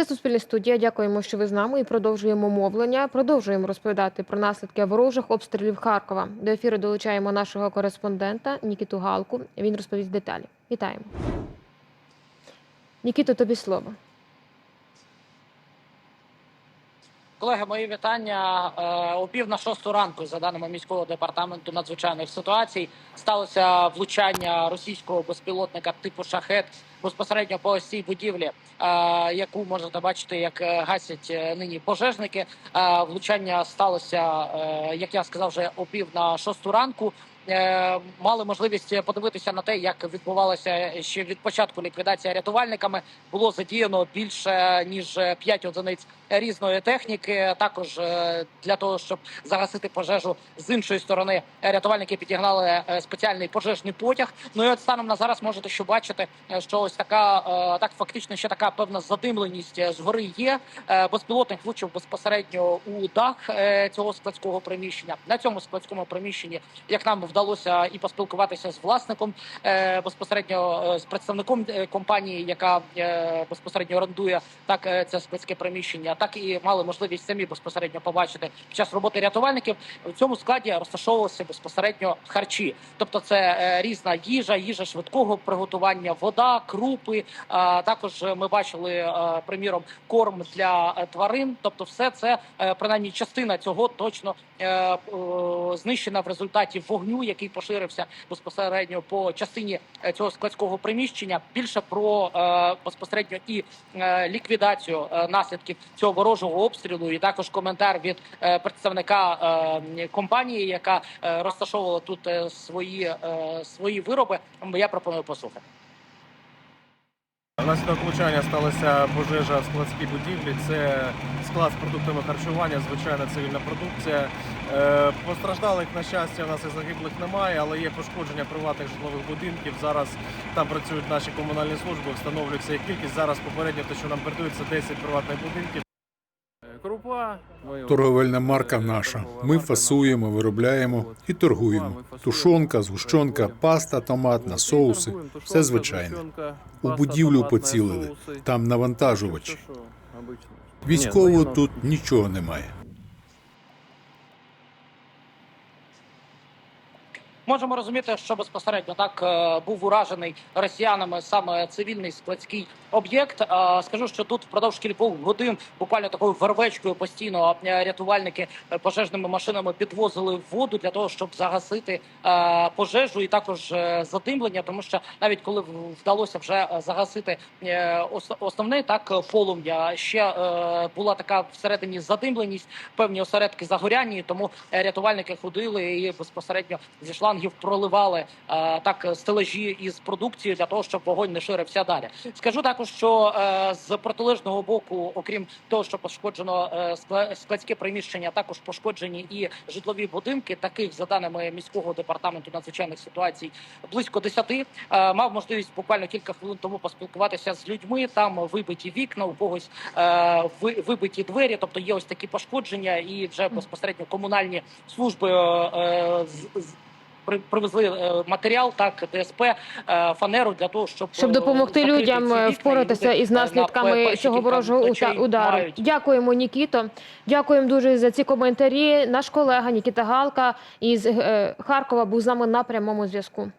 Це Суспільне студія. Дякуємо, що ви з нами і продовжуємо мовлення. Продовжуємо розповідати про наслідки ворожих обстрілів Харкова. До ефіру долучаємо нашого кореспондента Нікіту Галку. Він розповість деталі. Вітаємо. Нікіто, тобі слово. Колеги, мої вітання. Е, О пів на шосту ранку, за даними міського департаменту надзвичайних ситуацій, сталося влучання російського безпілотника типу шахет безпосередньо по цій будівлі, е, яку можете бачити, як е, гасять е, нині пожежники. Влучання сталося, як я сказав, вже о пів на шосту ранку. Мали можливість подивитися на те, як відбувалося ще від початку ліквідація рятувальниками. Було задіяно більше ніж 5 одиниць різної техніки. Також для того, щоб загасити пожежу з іншої сторони, рятувальники підігнали спеціальний пожежний потяг. Ну і от станом на зараз можете що бачити, що ось така е, так фактично ще така певна задимленість е, згори є. Е, Безпілотник влучив безпосередньо у дах цього складського приміщення. На цьому складському приміщенні, як нам вдалося і поспілкуватися з власником безпосередньо з представником компанії, яка безпосередньо орендує так це складське приміщення, так і мали можливість самі безпосередньо побачити під час роботи рятувальників. В цьому складі розташовувалися безпосередньо харчі, тобто це різна їжа, їжа швидкого приготування, вода, крупи. А також ми бачили приміром корм для е, тварин. Тобто, все це е, принаймні частина цього точно е, знищена в результаті вогню, який поширився безпосередньо по частині цього складського приміщення. Більше про безпосередньо і ліквідацію наслідків цього ворожого обстрілу, і також коментар від представника компанії, яка розташовувала тут свої, свої вироби. Я пропоную послухати. Внаслідок влучання сталася пожежа в складській будівлі. Це склад з продуктами харчування, звичайна цивільна продукція. Е, Постраждалих, на щастя, у нас і загиблих немає, але є пошкодження приватних житлових будинків. Зараз там працюють наші комунальні служби, встановлюється їх кількість. Зараз попередньо те, що нам передаються 10 приватних будинків. Торговельна марка наша. Ми фасуємо, виробляємо і торгуємо. Тушонка, згущенка, паста томатна, соуси все звичайне. У будівлю поцілили. Там навантажувачі. Військово тут нічого немає. Можемо розуміти, що безпосередньо так е, був уражений росіянами саме цивільний складський об'єкт. Е, Скажу, що тут впродовж кількох годин буквально такою вервечкою постійно е, рятувальники пожежними машинами підвозили воду для того, щоб загасити пожежу і також задимлення, тому що навіть коли вдалося вже загасити основне так полум'я, ще була така всередині задимленість, певні осередки загоряння, тому рятувальники ходили і безпосередньо зі шлангів проливали е, так стележі із продукцією для того, щоб вогонь не ширився далі. Скажу також, що е, з протилежного боку, окрім того, що пошкоджено е, складське приміщення, також пошкоджені і житлові будинки. Таких за даними міського департаменту надзвичайних ситуацій близько десяти. Е, Мав можливість буквально кілька хвилин тому поспілкуватися з людьми. Там вибиті вікна, у когось е, ви- вибиті двері. Тобто є ось такі пошкодження, і вже безпосередньо комунальні служби е, з- з- привезли е, матеріал, так ДСП, е, фанеру для того, щоб Щоб допомогти людям е, і впоратися із наслідками цього ворожого удару. мають Дякуємо, Нікіто. Дякуємо дуже за ці коментарі. Наш колега Нікіта Галка із Харкова був з нами на прямому зв'язку.